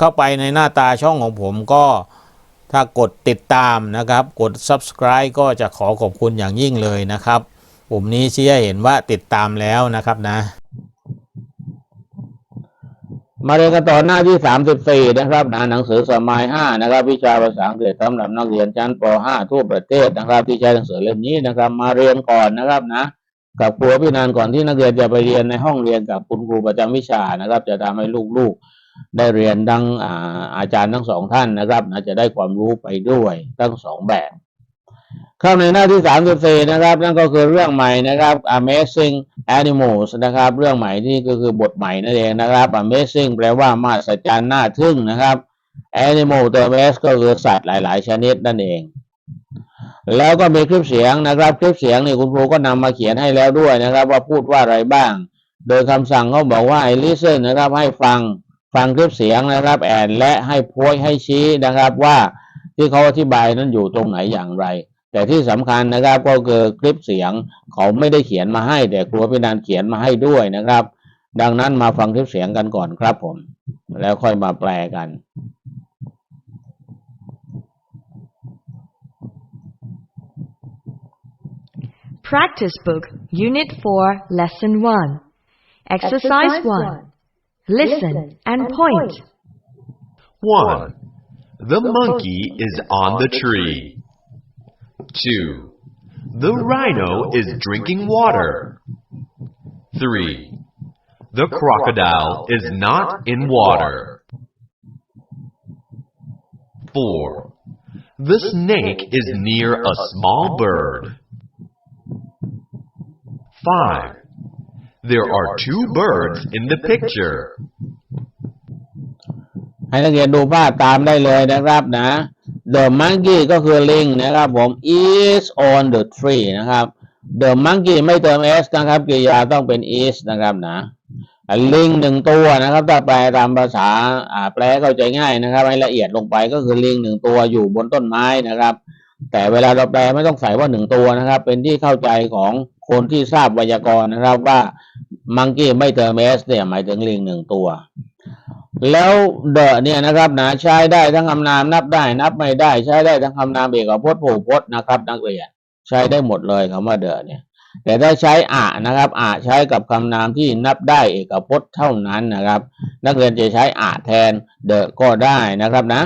เข้าไปในหน้าตาช่องของผมก็ถ้ากดติดตามนะครับ กด subscribe ก็จะขอขอบคุณอย่างยิ่งเลยนะครับปุ่มนี้ชี้ให้เห็นว่าติดตามแล้วนะครับนะ มาเรียนกันต่อหน้าที่34นะครับนะหนังสือสมัย5นะครับ วิชาภาษาอังกฤษสำหรับนักเรียนชั้นป .5 ทั่วประเทศนะครับ ที่ใช้หนังสือเล่มนี้นะครับ มาเรียนก่อนนะครับนะกับครูพี่นันก่อนที่นักเรียนจะไปเรียนในห้องเรียนกับคุณครูประจำวิชานะครับ จะทำให้ลูกๆ ได้เรียนดังอาอาจารย์ทั้งสองท่านนะครับนะจะได้ความรู้ไปด้วยทั้งสองแบบเข้าในหน้าที่34นะครับ นั่นก็คือเรื่องใหม่นะครับ Amazing Animals นะครับ เรื่องใหม่ที่ก็คือบทใหม่นั่นเองนะครับ Amazing แปลว่ามหัศจรรย์น่าทึ่งนะครับ Animal ตัว S ก็คือสัตว์หลาย ๆ ชนิดนั่นเอง แล้วก็มีคลิปเสียงนะครับ คลิปเสียงนี่คุณครูก็นำมาเขียนให้แล้วด้วยนะครับ ว่าพูดว่าอะไรบ้าง โดยคำสั่งเขาบอกว่าให้ listen นะครับให้ฟัง ฟังคลิปเสียงนะครับ แอนและให้โพยให้ชี้นะครับว่าที่เขาอธิบายนั้นอยู่ตรงไหนอย่างไร แต่ที่สำคัญนะครับก็คือคลิปเสียงเขาไม่ได้เขียนมาให้ แต่ครูพินันเขียนมาให้ด้วยนะครับ ดังนั้นมาฟังคลิปเสียงกันก่อนครับผม แล้วค่อยมาแปลกัน Practice Book, Unit 4, Lesson 1. Exercise 1. Listen and point. 1. The monkey is on the tree. 2. The rhino is drinking water. 3. The crocodile is not in water. 4. The snake is near a small bird. 5. There are two birds in the picture. ให้นักเรียนดูภาพตามได้เลยนะครับนะ The monkey ก็คือลิงนะครับผม is on the tree นะครับ The monkey ไม่เติม s นะครับกริยาต้องเป็น is นะครับนะลิงหนึ่งตัวนะครับ ถ้าแปลตามภาษาอ่าแปลเข้าใจง่ายนะครับ ให้ละเอียดลงไปก็คือลิงหนึ่งตัวอยู่บนต้นไม้นะครับ แต่เวลาเราแปลไม่ต้องใส่ว่าหนึ่งตัวนะครับ เป็นที่เข้าใจของคนที่ทราบไวยากรณ์นะครับว่า monkey ไม่เติม s เนี่ยหมายถึงลิงหนึ่งตัว แล้วเดอะเนี่ยนะครับนะใช้ได้ทั้งคำนามนับได้ นับไม่ได้ ใช้ได้ทั้งคำนามเอกพจน์ผูกพจน์นะครับ นักเรียนใช้ได้หมดเลยคำว่าเดอะเนี่ย แต่ถ้าใช้อะนะครับอะใช้กับคำนามที่นับได้เอกพจน์เท่านั้นนะครับ นักเรียนจะใช้อะแทนเดอะก็ได้นะครับนะ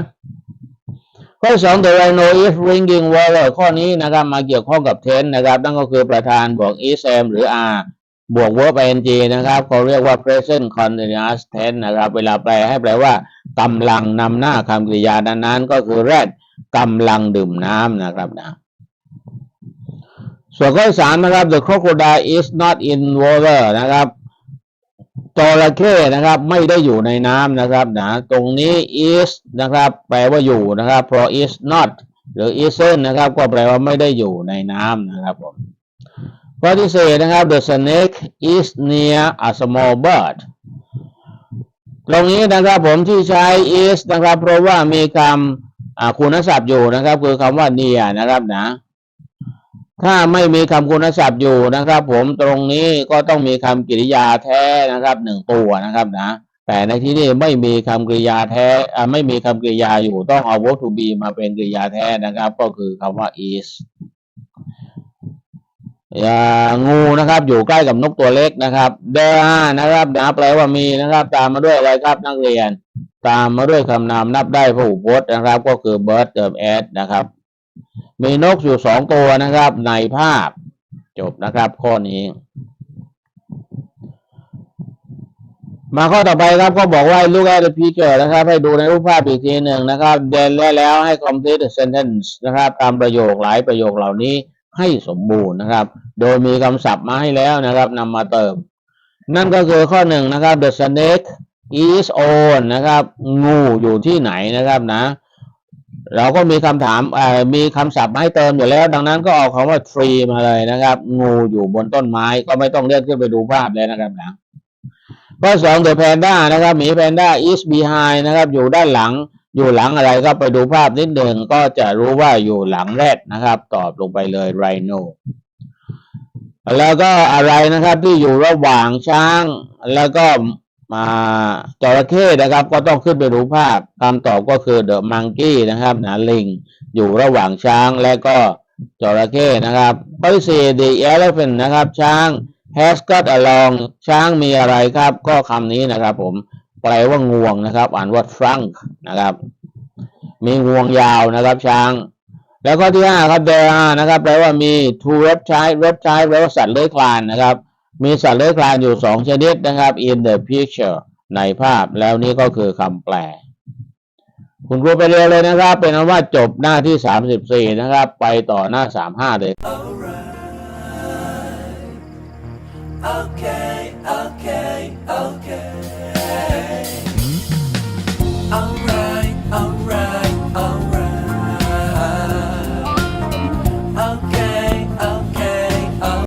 ข้อสอง the rhino is drinking water ข้อนี้นะครับมาเกี่ยวข้องกับ tense นะครับ นั่นก็คือประธานบวก is am หรือ are บวก verb ing นะครับเขาเรียกว่า present continuous tense นะครับ เวลาแปลให้แปลว่ากำลังนำหน้าคำกริยานั้นๆก็คือ red กำลังดื่มน้ำนะครับนะส่วนข้อสามนะครับ the crocodile is not in water นะครับจระเข้นะครับ ไม่ได้อยู่ในน้ำนะครับนะตรงนี้ is นะครับ แปลว่าอยู่นะครับ เพราะ is not หรือ isn't นะครับ ก็แปลว่าไม่ได้อยู่ในน้ำนะครับผม ข้อที่สี่นะครับ the snake is near a small bird ตรงนี้นะครับผมที่ใช้ is นะครับเพราะว่ามีคำคุณศัพท์อยู่นะครับ คือคำว่า near นะครับนะ ถ้าไม่มีคำคุณศัพท์อยู่นะครับ ผมตรงนี้ก็ต้องมีคำกริยาแท้นะครับหนึ่งตัวนะครับนะ แต่ในที่นี้ไม่มีคำกริยาแท้อ่าไม่มีคำกริยาอยู่ต้องเอา verb to be มาเป็นกริยาแท้นะครับ ก็คือคำว่า is งูนะครับ อยู่ใกล้กับนกตัวเล็กนะครับ there นะครับนะแปลว่ามีนะครับ ตามมาด้วยอะไรครับนักเรียน ตามมาด้วยคำนามนับได้ผู้พจน์นะครับ ก็คือ bird เติม s นะครับ มีนกอยู่สองตัวนะครับ ในภาพ จบนะครับ ข้อนี้ มาข้อต่อไปครับก็บอกว่า look at the picture นะครับ ให้ดูในรูปภาพอีกทีหนึ่งนะครับ เดนและแล้วให้ complete the sentence นะครับ ตามประโยคหลายประโยคเหล่านี้ ให้สมบูรณ์นะครับ โดยมีคำศัพท์มาให้แล้วนะครับนำมาเติม นั่นก็คือข้อหนึ่งนะครับ the snake is on นะครับ งูอยู่ที่ไหนนะครับนะ เราก็มีคำถามมีคำศัพท์มาให้เติมอยู่แล้ว ดังนั้นก็เอาคำว่า tree มาเลยนะครับ งูอยู่บนต้นไม้ก็ไม่ต้องเลื่อนขึ้นไปดูภาพเลยนะครับนะข้อสอง the panda นะครับหมีแพนด้า is behind นะครับ อยู่ด้านหลัง อยู่หลังอะไรก็ไปดูภาพนิดหนึ่งก็จะรู้ว่าอยู่หลังแรดนะครับ ตอบลงไปเลย rhino แล้วก็อะไรนะครับที่อยู่ระหว่างช้าง แล้วก็มาจระเข้นะครับ ก็ต้องขึ้นไปดูภาพคำตอบก็คือ the monkey นะครับนะลิงอยู่ระหว่างช้างและก็จระเข้นะครับข้อที่สี่ the elephant นะครับ ช้าง has got along ช้างมีอะไรครับ ก็คำนี้นะครับผม แปลว่างวงนะครับ อ่านว่า trunk นะครับ มีงวงยาวนะครับ ช้าง แล้วข้อที่ห้าครับ there are นะครับ แปลว่ามี two reptile reptile แปลว่าสัตว์เลื้อยคลานนะครับ มีสัตว์เลื้อยคลานอยู่สองชนิดนะครับ in the picture ในภาพแล้วนี้ก็คือคำแปล คุณครูไปเรียนเลยนะครับ เป็นอันว่าจบหน้าที่สามสิบสี่นะครับ ไปต่อหน้าสามห้าเลย okay.